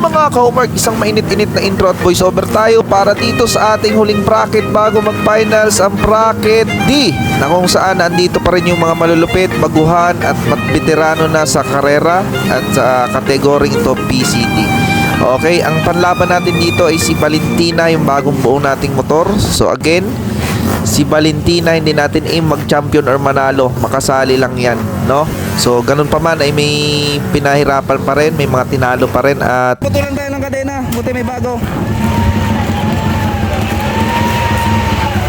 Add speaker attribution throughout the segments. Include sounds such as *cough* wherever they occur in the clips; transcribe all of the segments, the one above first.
Speaker 1: Mga ka-homework, isang mainit-init na intro at voiceover tayo para dito sa ating huling bracket bago mag-finals ang bracket D na kung saan andito pa rin yung mga malulupit, baguhan at veterano na sa karera at sa kategoring ito PCT. Okay, ang panlaban natin dito ay si Valentina, yung bagong buo nating motor. So again, si Valentina hindi natin aim mag-champion or manalo, makasali lang yan, no? So ganun pa man ay may pinahirapan pa rin, may mga tinalo pa rin at
Speaker 2: Putulan tayo ng kadena, buti may bago.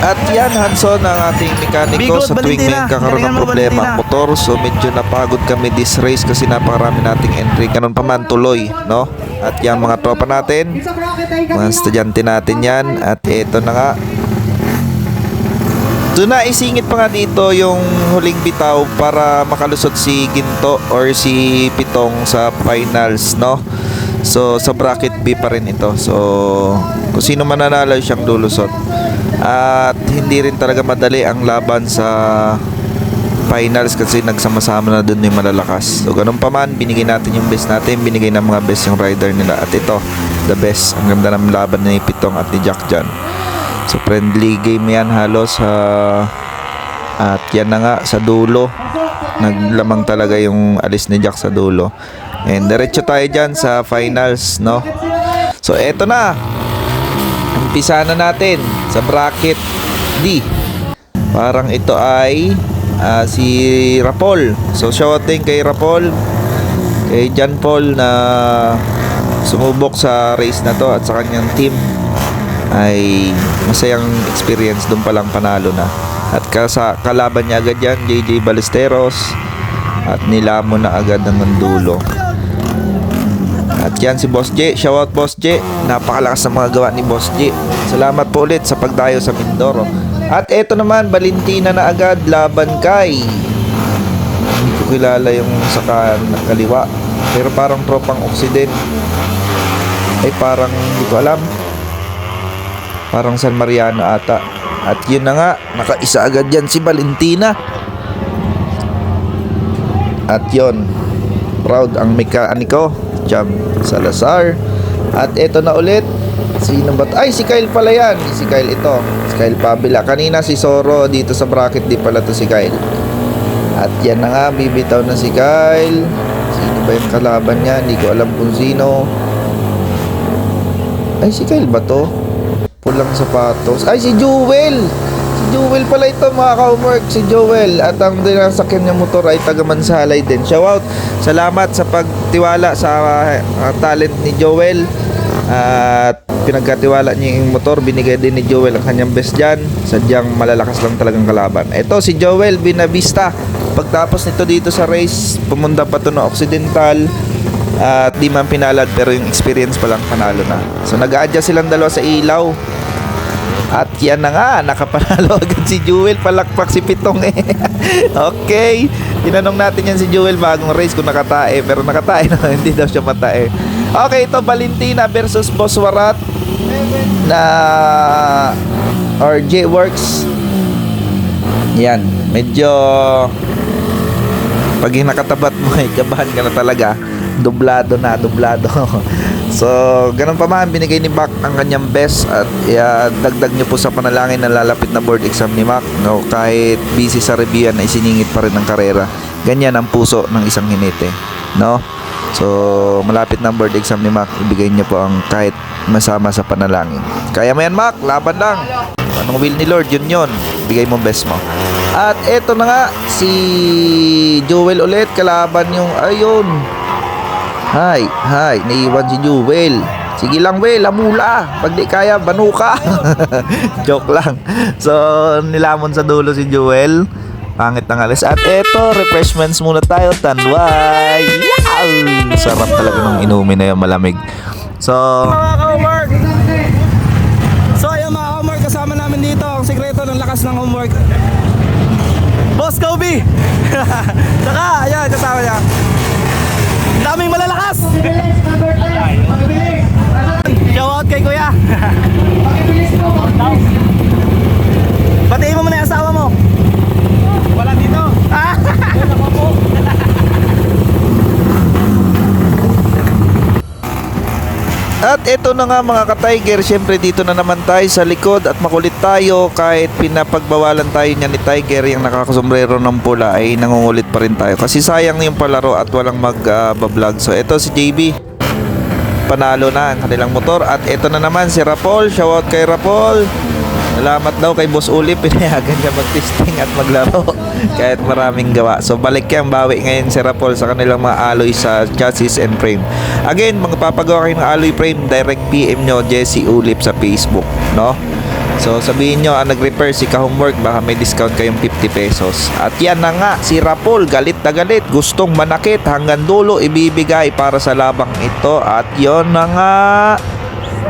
Speaker 1: At yan, Hanson, ang ating mekaniko
Speaker 2: Bigot,
Speaker 1: sa tuwing may kakaroon ng problema ang motor. So medyo napagod kami this race kasi napakarami nating entry. Ganun pa man, tuloy, no? At yan mga tropa natin, mga estudyante natin yan. At ito na nga. Doon na isingit pa nga dito yung huling bitaw para makalusot si Ginto or si Pitong sa finals, no? So, sa bracket B pa rin ito. So, kung sino mananalo siyang lulusot. At hindi rin talaga madali ang laban sa finals kasi nagsama-sama na dun yung malalakas. So, ganun pa man, binigay natin yung best natin, binigay ng mga best yung rider nila. At ito, the best. Ang ganda ng laban ni Pitong at ni Jack Jan. So, friendly game yan halos. ah, at yan na nga, sa dulo. Naglamang talaga yung alis ni Jack sa dulo. And diretso tayo dyan sa finals, no? So, eto na. Umpisa na natin sa bracket D. Parang ito ay ah, si Rapol. So, shouting kay Rapol. Kay John Paul na sumubok sa race na to at sa kanyang team ay masayang experience doon palang panalo na. At kasa, kalaban niya agad yan, JJ Ballesteros at nilamon na agad ng dulo. At yan si Boss J. Shoutout Boss J. Napakalakas ng mga gawa ni Boss J. Salamat po ulit sa pagdayo sa Mindoro. At eto naman, Valentina na agad laban kay hindi ko kilala yung sa kaliwa. Pero parang tropang Occident. Ay parang hindi ko alam. Parang San Mariano ata. At yun na nga, nakaisa agad yan si Valentina. At yun, proud ang mekaniko, Cham Salazar. At eto na ulit, sino ba? Ay, si Kyle pala yan. Si Kyle ito. Si Kyle Pabila. Kanina si Soro dito sa bracket, di pala to si Kyle. At yan na nga, bibitaw na si Kyle. Sino ba yung kalaban niya? Hindi ko alam kung sino. Ay, si Kyle ba to? Pulang sapatos. Ay, si Jewel! Si Jewel pala ito mga ka-homework. Si Jewel. At ang dinasakyan niya motor ay taga Mansalay din. Shout out. Salamat sa pagtiwala sa uh, talent ni Joel. At pinagkatiwala niya yung motor. Binigay din ni Joel ang kanyang best dyan. Sadyang malalakas lang talagang kalaban. Ito si Joel Binavista. Pagtapos nito dito sa race, pumunta pa to na Occidental at di man pinalad pero yung experience pa lang panalo na. So nag-adjust silang dalawa sa ilaw. At yan na nga, nakapanalo *laughs* agad si Jewel, palakpak si Pitong eh. *laughs* okay, tinanong natin yan si Jewel bagong race kung nakatae, pero nakatae na, *laughs* hindi daw siya matae. Okay, ito Valentina versus Boss Warat na RJ Works. Yan, medyo pag nakatabat mo ay kabahan ka na talaga dublado na dublado so ganun pa man binigay ni Mac ang kanyang best at dagdag nyo po sa panalangin na lalapit na board exam ni Mac no, kahit busy sa review yan ay siningit pa rin ng karera. Ganyan ang puso ng isang hinete no? So malapit na ang board exam ni Mac ibigay nyo po ang kahit masama sa panalangin. Kaya mo yan Mac laban lang. Anong will ni Lord yun yun. Bigay mo best mo. At eto na nga si Joel ulit kalaban yung ayun Hi, hi, naiwan si Jewel. Sige lang, Wel, lamula. Pag di kaya, banuka. *laughs* Joke lang. So, nilamon sa dulo si Jewel. Pangit ng alis. At eto, refreshments muna tayo. Tanway. Yaw! Sarap talaga nung inumin na yung malamig. So,
Speaker 2: Mga ka-homework! So ayun mga homework, kasama namin dito ang sikreto ng lakas ng homework. Boss Kobe! *laughs* Saka, ayan, kasama niya. Ang Daming malalakas! Shout out kay Kuya! *laughs* Batiin mo muna yung asawa mo. Wala dito. Ah!
Speaker 1: At ito na nga mga ka-Tiger, syempre dito na naman tayo sa likod at makulit tayo kahit pinapagbawalan tayo niya ni Tiger yung nakakasombrero ng pula ay nangungulit pa rin tayo. Kasi sayang yung palaro at walang mag-vlog. so ito si JB, panalo na ang kanilang motor. At ito na naman si Rapol, shoutout kay Rapol. Salamat daw kay Boss Uli, *laughs* pinayagan niya mag-testing at maglaro kahit maraming gawa. So balik yan, bawi ngayon si Rapol sa kanilang mga alloy sa chassis and frame. Again, mga papagawa kayo ng alloy frame, direct PM nyo Jesse Ulip sa Facebook, no? So sabihin nyo, ang nag-repair si ka-homework, baka may discount kayong 50 pesos. At yan na nga, si Rapol, galit na galit, gustong manakit hanggang dulo ibibigay para sa labang ito. At yon na nga,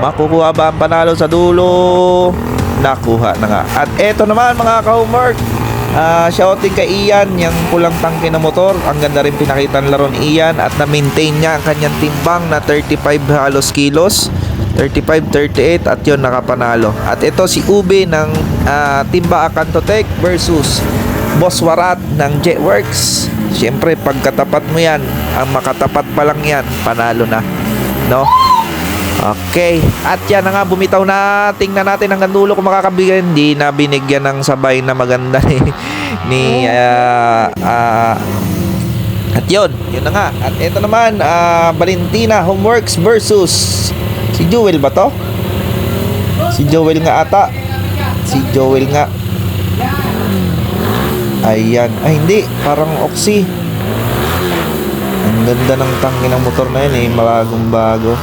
Speaker 1: makukuha ba ang panalo sa dulo? Nakuha na nga. At eto naman mga ka-homework, Ah, shouting kay Ian, yung pulang tangke na motor. Ang ganda rin pinakita ng laro ni Ian at na-maintain niya ang kanyang timbang na 35 halos kilos. 35, 38 at yun nakapanalo. At ito si Ube ng ah, Timba Acantotech versus Boss Warat ng Jetworks. Siyempre, pagkatapat mo yan, ang makatapat pa lang yan, panalo na. No? Okay. At yan na nga, bumitaw na. Tingnan natin hanggang dulo kung makakabigay. Hindi na binigyan ng sabay na maganda *laughs* ni... ni ah, ah, at yun, yun na nga. At ito naman, ah, Valentina Homeworks versus... Si Joel ba to? Si Joel nga ata. Si Joel nga. Ayan. Ay, hindi. Parang Oxy. Ang ganda ng tangke ng motor na yun eh. Bagong bago.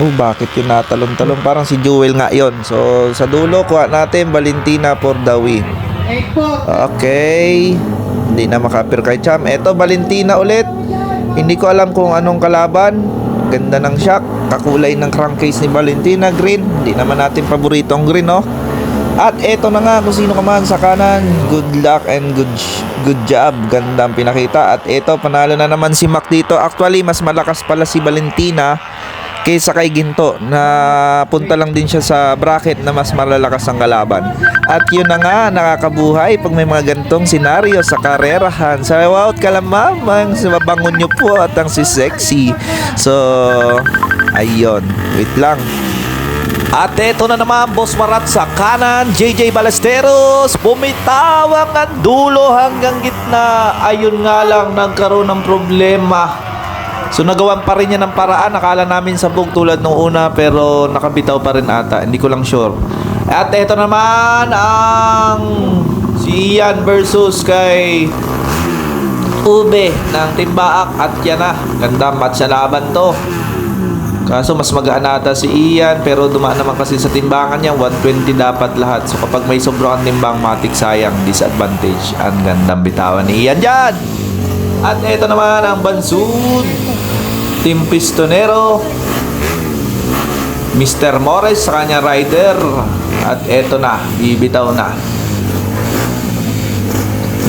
Speaker 1: Oh, bakit yun natalon-talon? Parang si Jewel nga yon. So, sa dulo, kuha natin Valentina for the win. Okay. Hindi na makapir kay Cham. Eto, Valentina ulit. Hindi ko alam kung anong kalaban. Ganda ng shock. Kakulay ng crankcase ni Valentina. Green. Hindi naman natin paborito ang green, no? At eto na nga kung sino ka man sa kanan. Good luck and good good job. Ganda ang pinakita. At eto, panalo na naman si Mac dito. Actually, mas malakas pala si Valentina kaysa kay Ginto na punta lang din siya sa bracket na mas malalakas ang kalaban. At yun na nga, nakakabuhay pag may mga gantong senaryo sa karerahan. Sa wow, kalamamang sa mabangon nyo po at ang si Sexy. So, ayun. Wait lang. At eto na naman, Boss Marat sa kanan, JJ Ballesteros, bumitaw ang dulo hanggang gitna. Ayun nga lang, nagkaroon ng problema. So nagawan pa rin niya ng paraan. Akala namin sabog tulad nung una pero nakabitaw pa rin ata. Hindi ko lang sure. At eto naman ang si Ian versus kay Ube ng Timbaak at yan na. Ganda match sa laban to. Kaso mas magaan ata si Ian pero dumaan naman kasi sa timbangan niya 120 dapat lahat. So kapag may sobrang timbang matik sayang disadvantage. Ang gandang bitawan ni Ian dyan. At ito naman ang Bansud Team Pistonero Mr. Morris sa kanya rider At eto na, bibitaw na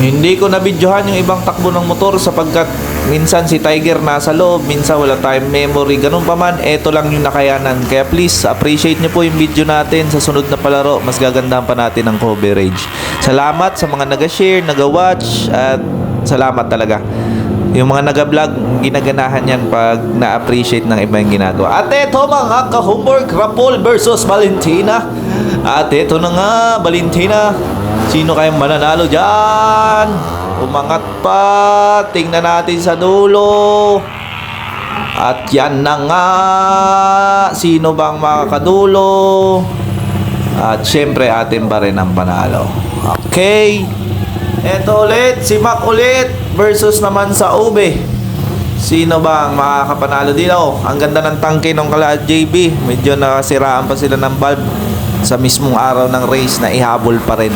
Speaker 1: Hindi ko nabidyohan yung ibang takbo ng motor sapagkat minsan si Tiger nasa loob, minsan wala tayong memory. Ganun pa man, eto lang yung nakayanan. Kaya please, appreciate nyo po yung video natin sa sunod na palaro. Mas gagandahan pa natin ang coverage. Salamat sa mga nag-share, nag-watch, at salamat talaga. Yung mga nag-vlog, ginaganahan yan pag na-appreciate ng iba yung ginagawa. At eto mga ka-homework, Rapol versus Valentina. At eto na nga, Valentina. Sino kayang mananalo dyan? Umangat pa. Tingnan natin sa dulo. At yan na nga. Sino bang makakadulo? At syempre atin pa rin ang panalo. Okay. Eto ulit, si Mac ulit versus naman sa Ube. Sino ba ang makakapanalo dito? Ang ganda ng tangke ng kala JB. Medyo nakasiraan pa sila ng valve sa mismong araw ng race na ihabol pa rin.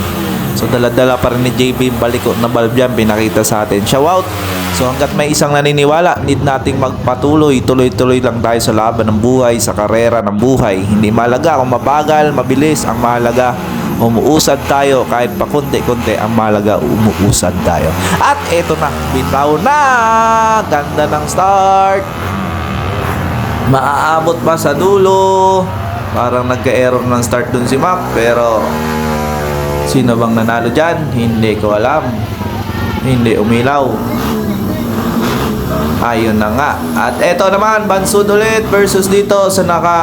Speaker 1: So dala-dala pa rin ni JB yung baliko na valve yan pinakita sa atin. Shout out! So hanggat may isang naniniwala, need nating magpatuloy. Tuloy-tuloy lang tayo sa laban ng buhay, sa karera ng buhay. Hindi mahalaga kung mabagal, mabilis. Ang mahalaga, umuusad tayo kahit pa konti-konti ang mahalaga umuusad tayo. At eto na bitaw na! Ganda ng start! Maaabot pa sa dulo. Parang nagka-error ng start dun si Mac pero sino bang nanalo dyan? Hindi ko alam. Hindi umilaw. Ayun na nga. At eto naman, Bansud ulit versus dito sa naka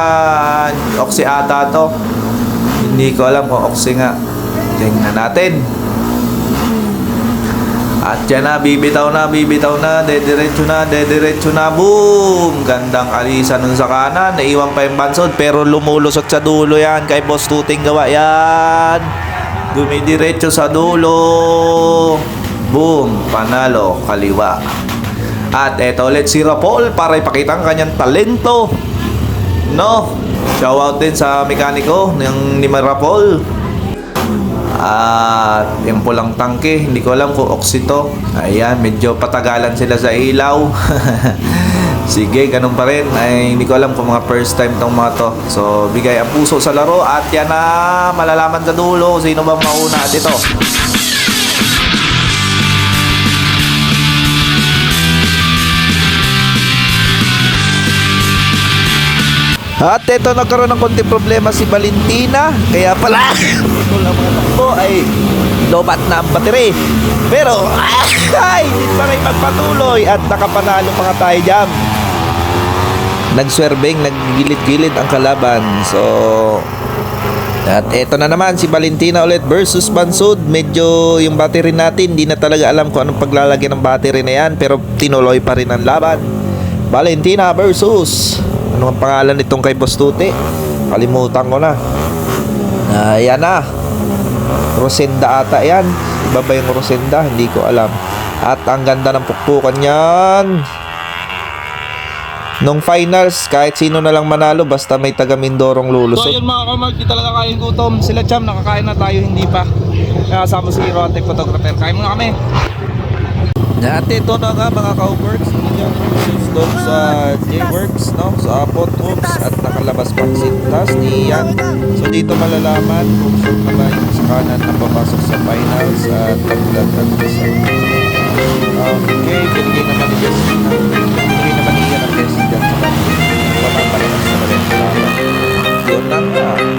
Speaker 1: Oxy ata to. Hindi ko alam kung Oxy nga. Tingnan natin. At yan na, bibitaw na, bibitaw na, dediretso na, dediretso na, boom! Gandang alisan nun sa kanan, naiwan pa yung bansod, pero lumulusot sa dulo yan, kay Boss Tuting gawa yan. Dumidiretso sa dulo. Boom! Panalo, kaliwa. At eto ulit si Rapol para ipakita ang kanyang talento. No? Shout out din sa mekaniko ng ni Rapol. At yung pulang tangke, hindi ko alam kung oxito. Ayan, medyo patagalan sila sa ilaw. *laughs* Sige, ganun pa rin. Ay, hindi ko alam kung mga first time tong mga to. So, bigay ang puso sa laro. At yan na, malalaman sa dulo. Sino bang mauna dito? At ito nagkaroon ng konti problema si Valentina. Kaya pala, *laughs* lang mga takbo ay lobat na ang battery. Pero, *laughs* ay, hindi pa rin magpatuloy at nakapanalo mga tayo dyan. Nagswerbeng, naggilid-gilid ang kalaban. So, at eto na naman si Valentina ulit versus Bansud. Medyo yung battery natin, hindi na talaga alam kung anong paglalagay ng battery na yan. Pero tinuloy pa rin ang laban. Valentina versus ano ang pangalan nitong kay Boss Tuti? Kalimutan ko na. Ayan na. Rosenda ata yan. Iba ba yung Rosenda? Hindi ko alam. At ang ganda ng pukpukan yan. Nung finals, kahit sino na lang manalo, basta may taga Mindorong
Speaker 2: So
Speaker 1: lulusot.
Speaker 2: yun mga kamark, di talaga kain gutom. Sila Cham, nakakain na tayo, hindi pa. Kaya kasama si Rotek Photographer. Kain muna kami.
Speaker 1: At ito na nga mga ka-works doon sa J-Works, no? Sa Apot Works at nakalabas pang sintas ni Ian. So dito malalaman kung sure na ba yung sa kanan na papasok sa finals at paglalag sa Okay, binigay naman ni Jessica. Binigay naman ni Ian ang dyan sa kanya. Pamapalitan sa rin. Yun lang nga.